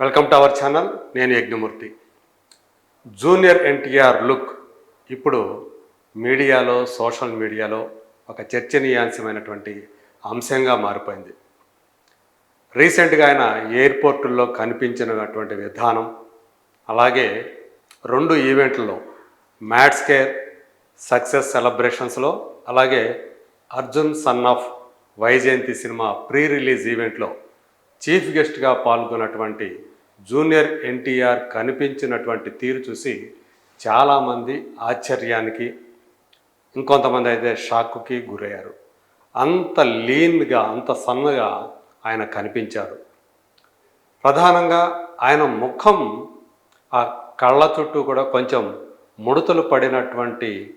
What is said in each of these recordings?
Welcome to our channel నేను Yagnamurthy. Junior NTR look ఇప్పుడు మీడియాలో సోషల్ మీడియాలో ఒక చర్చనీయాంశమైనటువంటి అంశంగా మారిపోయింది. రీసెంట్గా ఆయన ఎయిర్పోర్టుల్లో కనిపించినటువంటి విధానం అలాగే రెండు ఈవెంట్లలో మ్యాట్స్ కేర్ సక్సెస్ సెలబ్రేషన్స్లో అలాగే Arjun son of Vyjayanthi cinema pre release ఈవెంట్లో చీఫ్ గెస్ట్గా పాల్గొన్నటువంటి జూనియర్ ఎన్టీఆర్ కనిపించినటువంటి తీరు చూసి చాలామంది ఆశ్చర్యానికి ఇంకొంతమంది అయితే షాక్కి గురయ్యారు. అంత లీన్గా అంత సన్నగా ఆయన కనిపించారు. ప్రధానంగా ఆయన ముఖం ఆ కళ్ళ చుట్టూ కూడా కొంచెం ముడతలు పడినటువంటి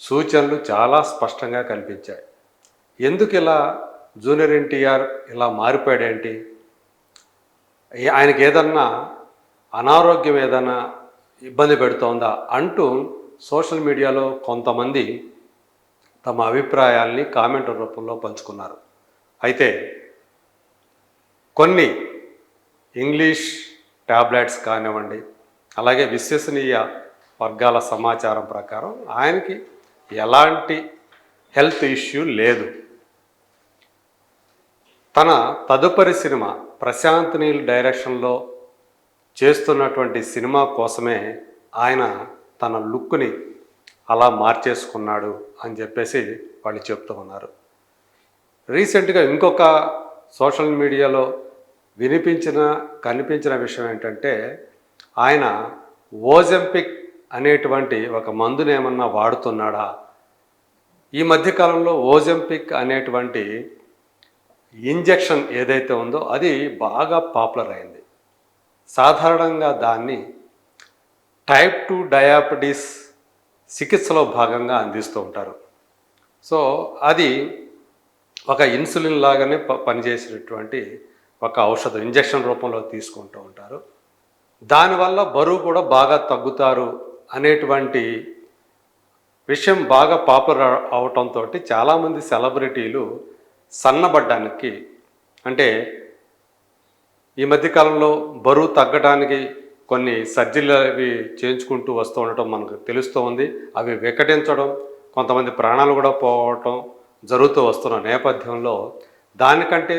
సూచనలు చాలా స్పష్టంగా కనిపించాయి. ఎందుకు ఇలా జూనియర్ ఎన్టీఆర్ ఇలా మారిపోయాడేంటి? ఆయనకి ఏదన్నా అనారోగ్యం ఏదన్నా ఇబ్బంది పెడుతోందా అంటూ సోషల్ మీడియాలో కొంతమంది తమ అభిప్రాయాల్ని కామెంట్ రూపంలో పంచుకున్నారు. అయితే కొన్ని ఇంగ్లీష్ టాబ్లెట్స్ కానివ్వండి అలాగే విశ్వసనీయ వర్గాల సమాచారం ప్రకారం ఆయనకి ఎలాంటి హెల్త్ ఇష్యూ లేదు. తన తదుపరి సినిమా ప్రశాంత్ నీల్ డైరెక్షన్లో చేస్తున్నటువంటి సినిమా కోసమే ఆయన తన లుక్ని అలా మార్చేసుకున్నాడు అని చెప్పేసి వాళ్ళు చెప్తూ ఉన్నారు. రీసెంట్గా ఇంకొక సోషల్ మీడియాలో వినిపించిన కనిపించిన విషయం ఏంటంటే ఆయన ఓజంపిక్ అనేటువంటి ఒక మందుని ఏమన్నా వాడుతున్నాడా? ఈ మధ్యకాలంలో ఓజంపిక్ అనేటువంటి ఇంజెక్షన్ ఏదైతే ఉందో అది బాగా పాపులర్ అయింది. సాధారణంగా దాన్ని టైప్ టూ డయాబెటీస్ చికిత్సలో భాగంగా అందిస్తూ ఉంటారు. సో అది ఒక ఇన్సులిన్ లాగానే ప పనిచేసేటటువంటి ఒక ఔషధం ఇంజెక్షన్ రూపంలో తీసుకుంటూ ఉంటారు. దానివల్ల బరువు కూడా బాగా తగ్గుతారు అనేటువంటి విషయం బాగా పాపులర్ అవటంతో చాలామంది సెలబ్రిటీలు సన్నబడ్డానికి అంటే ఈ మధ్యకాలంలో బరువు తగ్గడానికి కొన్ని సర్జరీలు అవి చేయించుకుంటూ వస్తూ ఉండటం మనకు తెలుస్తూ ఉంది. అవి వికటించడం కొంతమంది ప్రాణాలు కూడా పోవటం జరుగుతూ వస్తున్న నేపథ్యంలో దానికంటే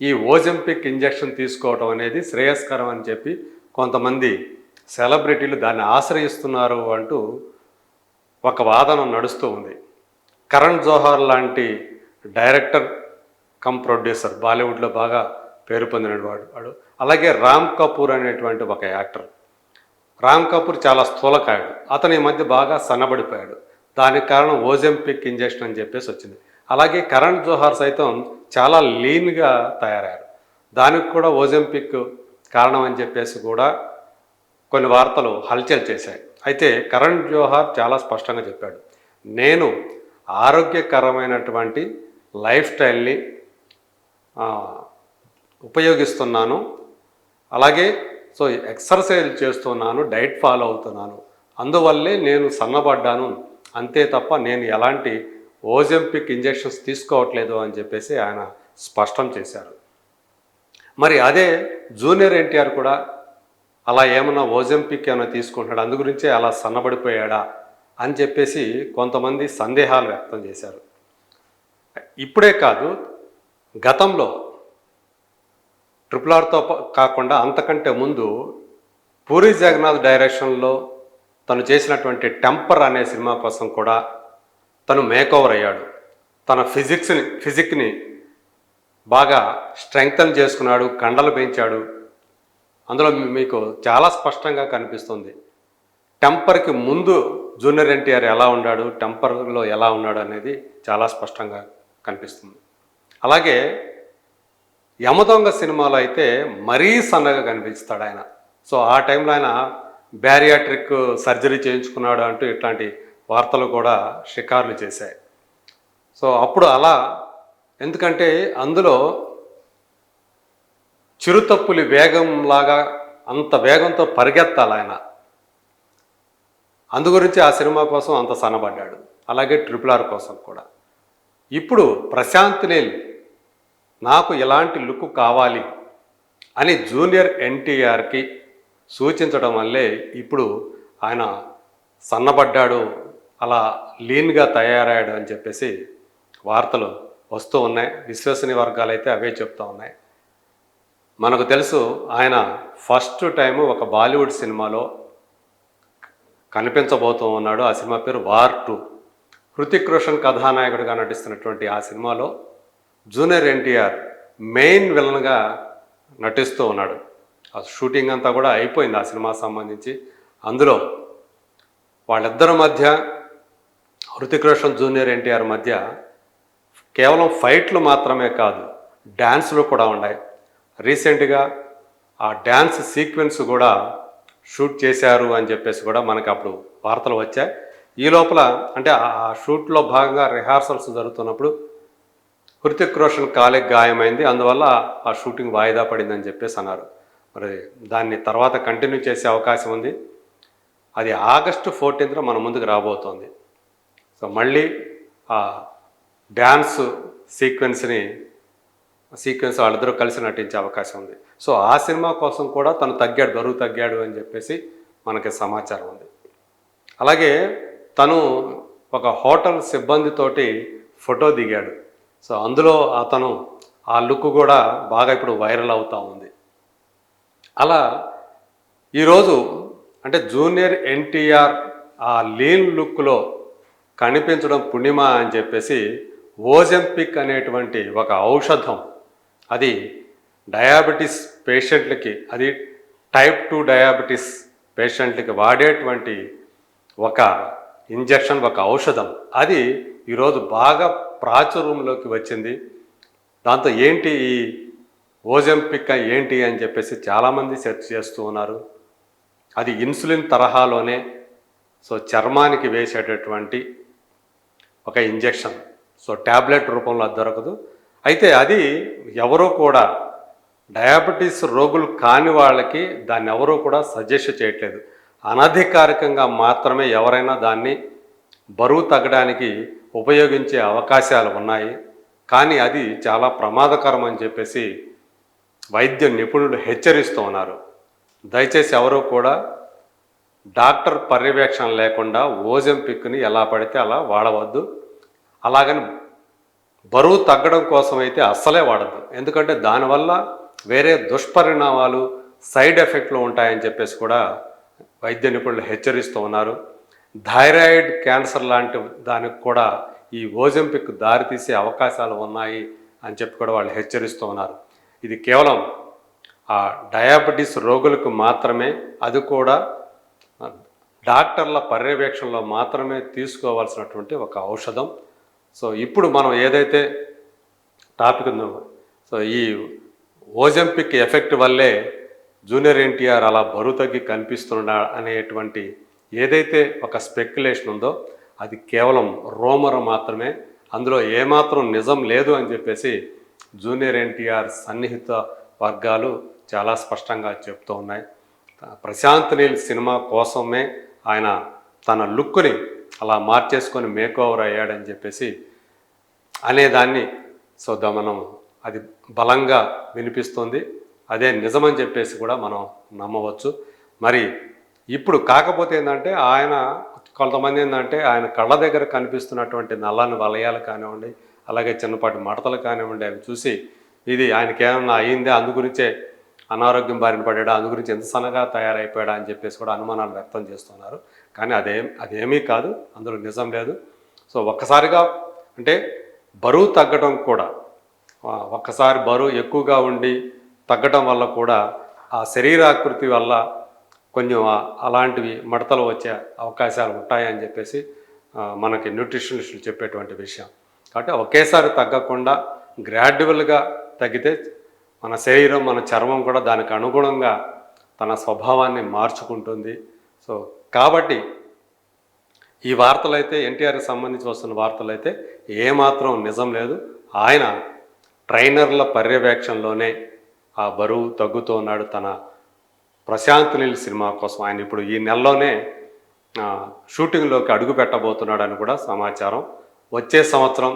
ఈ ఓజంపిక్ ఇంజెక్షన్ తీసుకోవడం అనేది శ్రేయస్కరం అని చెప్పి కొంతమంది సెలబ్రిటీలు దాన్ని ఆశ్రయిస్తున్నారు అంటూ ఒక వాదన నడుస్తూ ఉంది. కరణ్ జోహార్ లాంటి డైరెక్టర్ కమ్ ప్రొడ్యూసర్ బాలీవుడ్లో బాగా పేరు పొందిన వాడు వాడు. అలాగే రామ్ కపూర్ అనేటువంటి ఒక యాక్టర్. రామ్ కపూర్ చాలా స్థూలకాయుడు. అతని ఈ మధ్య బాగా సన్నబడిపోయాడు. దానికి కారణం ఓజెంపిక్ ఇంజెక్షన్ అని చెప్పేసి వచ్చింది. అలాగే కరణ్ జోహార్ సైతం చాలా లీన్గా తయారయ్యారు. దానికి కూడా ఓజెంపిక్ కారణం అని చెప్పేసి కూడా కొన్ని వార్తలు హల్చల్ చేశాయి. అయితే కరణ్ జోహార్ చాలా స్పష్టంగా చెప్పాడు. నేను ఆరోగ్యకరమైనటువంటి లైఫ్ స్టైల్ని ఉపయోగిస్తున్నాను. అలాగే సో ఎక్సర్సైజ్ చేస్తున్నాను డైట్ ఫాలో అవుతున్నాను. అందువల్లే నేను సన్నబడ్డాను. అంతే తప్ప నేను ఎలాంటి ఓజంపిక్ ఇంజెక్షన్స్ తీసుకోవట్లేదు అని చెప్పేసి ఆయన స్పష్టం చేశారు. మరి అదే జూనియర్ ఎన్టీఆర్ కూడా అలా ఏమన్నా ఓజంపిక్ ఏమైనా తీసుకుంటున్నాడు? అందు గురించే అలా సన్నబడిపోయాడా? అని చెప్పేసి కొంతమంది సందేహాలు వ్యక్తం చేశారు. ఇప్పుడే కాదు గతంలో ట్రిపుల్ ఆర్తో కాకుండా అంతకంటే ముందు పూరి జగన్నాథ్ డైరెక్షన్లో తను చేసినటువంటి టెంపర్ అనే సినిమా కోసం కూడా తను మేకోవర్ అయ్యాడు. తన ఫిజిక్స్ని ఫిజిక్ని బాగా స్ట్రెంగ్తన్ చేసుకున్నాడు కండలు పెంచాడు. అందులో మీకు చాలా స్పష్టంగా కనిపిస్తుంది. టెంపర్కి ముందు జూనియర్ ఎన్టీఆర్ ఎలా ఉన్నాడు టెంపర్లో ఎలా ఉన్నాడు అనేది చాలా స్పష్టంగా కనిపిస్తుంది. అలాగే యమదొంగ సినిమాలో అయితే మరీ సన్నగా కనిపిస్తాడు ఆయన. సో ఆ టైంలో ఆయన బ్యారియాట్రిక్ సర్జరీ చేయించుకున్నాడు అంటూ ఇట్లాంటి వార్తలు కూడా షికార్లు చేశాయి. సో అప్పుడు అలా ఎందుకంటే అందులో చిరుతప్పులి వేగంలాగా అంత వేగంతో పరిగెత్తాలి ఆయన. అందు గురించి ఆ సినిమా కోసం అంత సన్నబడ్డాడు. అలాగే ట్రిపుల్ ఆర్ కోసం కూడా. ఇప్పుడు ప్రశాంత్ నీల్ నాకు ఎలాంటి లుక్ కావాలి అని జూనియర్ ఎన్టీఆర్కి సూచించడం వల్లే ఇప్పుడు ఆయన సన్నబడ్డాడు అలా లీన్గా తయారయ్యాడు అని చెప్పేసి వార్తలు వస్తూ ఉన్నాయి. విశ్వసనీయ వర్గాలు అయితే అవే చెప్తూ ఉన్నాయి. మనకు తెలుసు ఆయన ఫస్ట్ టైం ఒక బాలీవుడ్ సినిమాలో కనిపించబోతూ ఉన్నాడు. ఆ సినిమా పేరు వార్ టూ. హృతిక్ రోషన్ కథానాయకుడిగా నటిస్తున్నటువంటి ఆ సినిమాలో జూనియర్ ఎన్టీఆర్ మెయిన్ విలన్గా నటిస్తూ ఉన్నాడు. ఆ షూటింగ్ అంతా కూడా అయిపోయింది ఆ సినిమా సంబంధించి. అందులో వాళ్ళిద్దరి మధ్య హృతిక్ రోషన్ జూనియర్ ఎన్టీఆర్ మధ్య కేవలం ఫైట్లు మాత్రమే కాదు డ్యాన్సులు కూడా ఉన్నాయి. రీసెంట్గా ఆ డ్యాన్స్ సీక్వెన్స్ కూడా షూట్ చేశారు అని చెప్పేసి కూడా మనకు అప్పుడు వార్తలు వచ్చాయి. ఈ లోపల అంటే ఆ షూట్లో భాగంగా రిహార్సల్స్ జరుగుతున్నప్పుడు హృతిక్ రోషన్ కాలికి గాయమైంది. అందువల్ల ఆ షూటింగ్ వాయిదా పడిందని చెప్పేసి అన్నారు. మరి దాన్ని తర్వాత కంటిన్యూ చేసే అవకాశం ఉంది. అది ఆగస్టు ఫోర్టీన్త్న మన ముందుకు రాబోతోంది. సో మళ్ళీ ఆ డ్యాన్స్ సీక్వెన్స్ని సీక్వెన్స్ వాళ్ళిద్దరూ కలిసి నటించే అవకాశం ఉంది. సో ఆ సినిమా కోసం కూడా తను తగ్గాడు బరువు తగ్గాడు అని చెప్పేసి మనకి సమాచారం ఉంది. అలాగే తను ఒక హోటల్ సిబ్బందితోటి ఫోటో దిగాడు. సో అందులో అతను ఆ లుక్ కూడా బాగా ఇప్పుడు వైరల్ అవుతూ ఉంది. అలా ఈరోజు అంటే జూనియర్ ఎన్టీఆర్ ఆ లీన్ లుక్లో కనిపించడం పుణ్యమ అని చెప్పేసి ఓజెంపిక్ అనేటువంటి ఒక ఔషధం. అది డయాబెటీస్ పేషెంట్లకి అది టైప్ టూ డయాబెటీస్ పేషెంట్లకి వాడేటువంటి ఒక ఇంజెక్షన్ ఒక ఔషధం. అది ఈరోజు బాగా ప్రాచుర్యంలోకి వచ్చింది. దాంతో ఏంటి ఈ ఓజంపిక్ ఏంటి అని చెప్పేసి చాలామంది సెర్చ్ చేస్తూ ఉన్నారు. అది ఇన్సులిన్ తరహాలోనే సో చర్మానికి వేసేటటువంటి ఒక ఇంజెక్షన్. సో ట్యాబ్లెట్ రూపంలో అది దొరకదు. అయితే అది ఎవరో కూడా డయాబెటీస్ రోగులు కాని వాళ్ళకి దాన్ని ఎవరూ కూడా సజెస్ట్ చేయట్లేదు. అనధికారికంగా మాత్రమే ఎవరైనా దాన్ని బరువు తగ్గడానికి ఉపయోగించే అవకాశాలు ఉన్నాయి. కానీ అది చాలా ప్రమాదకరం అని చెప్పేసి వైద్య నిపుణులు హెచ్చరిస్తూ ఉన్నారు. దయచేసి ఎవరూ కూడా డాక్టర్ పర్యవేక్షణ లేకుండా ఓజంపిక్ని ఎలా పడితే అలా వాడవద్దు. అలాగని బరువు తగ్గడం కోసం అయితే అస్సలే వాడద్దు. ఎందుకంటే దానివల్ల వేరే దుష్పరిణామాలు సైడ్ ఎఫెక్ట్లు ఉంటాయని చెప్పేసి కూడా వైద్య నిపుణులు హెచ్చరిస్తూ ఉన్నారు. థైరాయిడ్ క్యాన్సర్ లాంటి దానికి కూడా ఈ ఓజంపిక్ దారితీసే అవకాశాలు ఉన్నాయి అని చెప్పి కూడా వాళ్ళు హెచ్చరిస్తూ ఉన్నారు. ఇది కేవలం ఆ డయాబెటీస్ రోగులకు మాత్రమే అది కూడా డాక్టర్ల పర్యవేక్షణలో మాత్రమే తీసుకోవాల్సినటువంటి ఒక ఔషధం. సో ఇప్పుడు మనం ఏదైతే టాపిక్ ఉందో సో ఈ ఓజంపిక్ ఎఫెక్ట్ వల్లే జూనియర్ ఎన్టీఆర్ అలా బరువు తగ్గి కనిపిస్తున్నా అనేటువంటి ఏదైతే ఒక స్పెక్యులేషన్ ఉందో అది కేవలం రోమర్ మాత్రమే అందులో ఏమాత్రం నిజం లేదు అని చెప్పేసి జూనియర్ ఎన్టీఆర్ సన్నిహిత వర్గాలు చాలా స్పష్టంగా చెప్తూ ఉన్నాయి. ప్రశాంత్ నీల్ సినిమా కోసమే ఆయన తన లుక్ని అలా మార్చేసుకొని మేక్ ఓవర్ అయ్యాడని చెప్పేసి అనేదాన్ని సో మనం. అది బలంగా వినిపిస్తుంది. అదే నిజమని చెప్పేసి కూడా మనం నమ్మవచ్చు. మరి ఇప్పుడు కాకపోతే ఏంటంటే ఆయన కొంతమంది ఏంటంటే ఆయన కళ్ళ దగ్గర కనిపిస్తున్నటువంటి నల్లని వలయాలు కానివ్వండి అలాగే చిన్నపాటి మడతలు కానివ్వండి అవి చూసి ఇది ఆయనకి ఏమన్నా అయ్యిందే అందు గురించే అనారోగ్యం బారిన పడ్డాడా అందు గురించి ఎంత సన్నగా తయారైపోయాడా అని చెప్పేసి కూడా అనుమానాలు వ్యక్తం చేస్తున్నారు. కానీ అదేం అదేమీ కాదు అందులో నిజం లేదు. సో ఒక్కసారిగా అంటే బరువు తగ్గడం కూడా ఒక్కసారి బరువు ఎక్కువగా ఉండి తగ్గడం వల్ల కూడా ఆ శరీరాకృతి వల్ల కొంచెం అలాంటివి మడతలు వచ్చే అవకాశాలు ఉంటాయని చెప్పేసి మనకి న్యూట్రిషనిస్టులు చెప్పేటువంటి విషయం. కాబట్టి ఒకేసారి తగ్గకుండా గ్రాడ్యువల్గా తగ్గితే మన శరీరం మన చర్మం కూడా దానికి అనుగుణంగా తన స్వభావాన్ని మార్చుకుంటుంది. సో కాబట్టి ఈ వార్తలు అయితే ఎన్టీఆర్కి సంబంధించి వస్తున్న వార్తలు అయితే ఏమాత్రం నిజం లేదు. ఆయన ట్రైనర్ల పర్యవేక్షణలోనే ఆ బరువు తగ్గుతూ ఉన్నాడు తన ప్రశాంత్ నీల్ సినిమా కోసం ఆయన ఇప్పుడు ఈ నెలలోనే షూటింగ్లోకి అడుగు పెట్టబోతున్నాడని కూడా సమాచారం. వచ్చే సంవత్సరం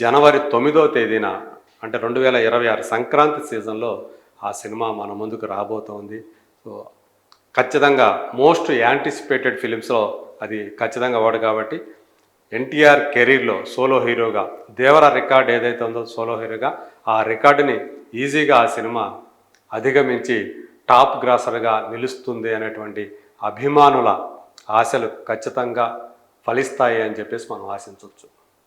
జనవరి తొమ్మిదో తేదీన అంటే రెండు వేల ఇరవై ఆరు సంక్రాంతి సీజన్లో ఆ సినిమా మన ముందుకు రాబోతోంది. సో ఖచ్చితంగా మోస్ట్ యాంటిసిపేటెడ్ ఫిలిమ్స్లో అది ఖచ్చితంగా వాడు కాబట్టి ఎన్టీఆర్ కెరీర్లో సోలో హీరోగా దేవర రికార్డ్ ఏదైతే ఉందో సోలో హీరోగా ఆ రికార్డుని ఈజీగా ఆ సినిమా అధిగమించి టాప్ గ్రాసర్గా నిలుస్తుంది అనేటువంటి అభిమానుల ఆశలు ఖచ్చితంగా ఫలిస్తాయి అని చెప్పేసి మనం ఆశించవచ్చు.